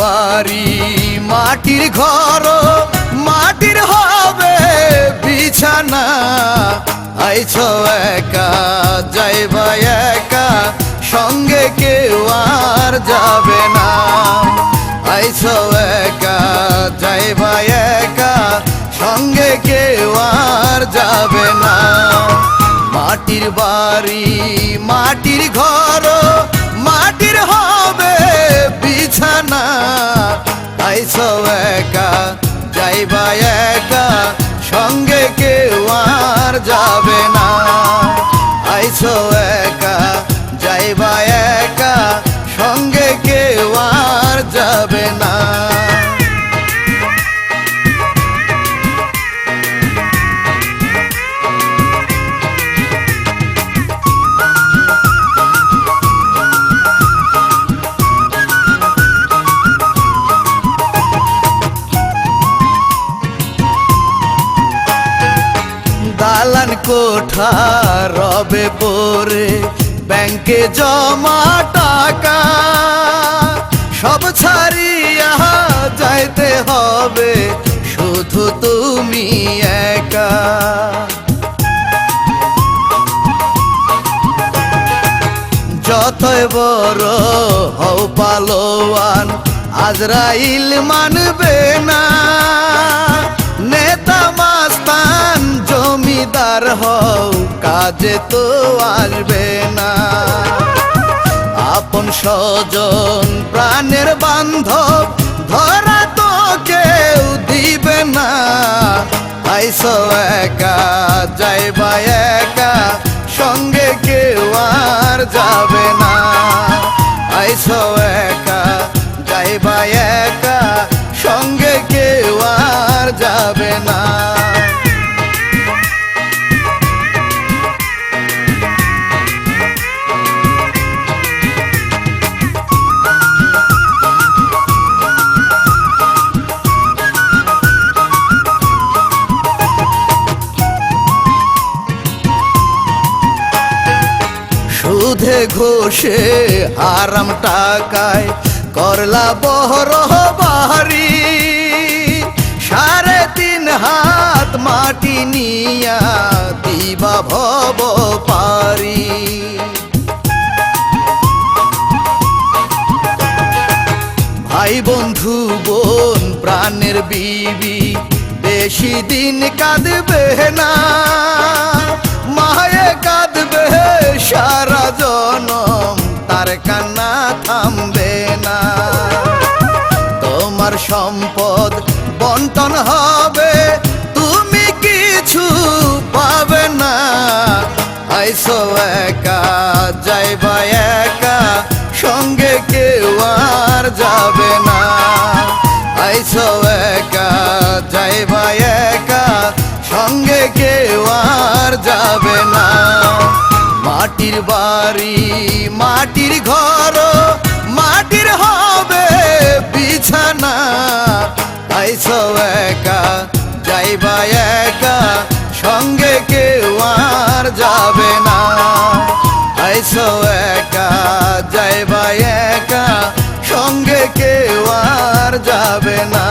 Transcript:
বাড়ি, মাটির ঘর, মাটির হবে বিছানা। আইছ একা যাইবা একা, সঙ্গে কেউ আর যাবে না। আইছ একা যাইবা একা, সঙ্গে কেউ আর যাবে না। মাটির বাড়ি, মাটির ঘর মাটির হবে বিছানা। আইস একা যাইবা একা সঙ্গে কেউ আর যাবে না। আইস একা। দালান কোঠা রবে পরে ব্যাংকে জমা টাকা। সব ছাড়িয়া যাইতে হবে, শুধু তুমি একা। যতই বড় হও পালোয়ান, আজরাইল মানবে না। জমিদার হও, কাজে তো আসবে না। আপন স্বজন প্রাণের বান্ধব, ধরা তো কেউ দিবে না। আইস একা, যাইবা একা, সঙ্গে কেউ আর যাবে না। সুধে ঘোষে হারাম টাকায় করলা বহর বাহারি। সাড়ে তিন হাত মাটি নিয়া দিবা ভব পারি। ভাই বন্ধু, বোন, প্রাণের বিবি, বেশি দিন কাঁদবে না। মায়ে কাঁদবে সারা জনম, তার কান্না থামবে না। তোমার সম্পদ বন্টন হবে, তুমি কিছু পাবে না। আইসো একা, যাইবা একা, সঙ্গে কেউ আর যাবে বাড়ি, মাটির ঘর, মাটির হবে বিছানা। আইসো একা, যাইবা একা, সঙ্গে কেউ আর যাবে না। আইসো একা, যাইবা একা, সঙ্গে কেউ আর যাবে না।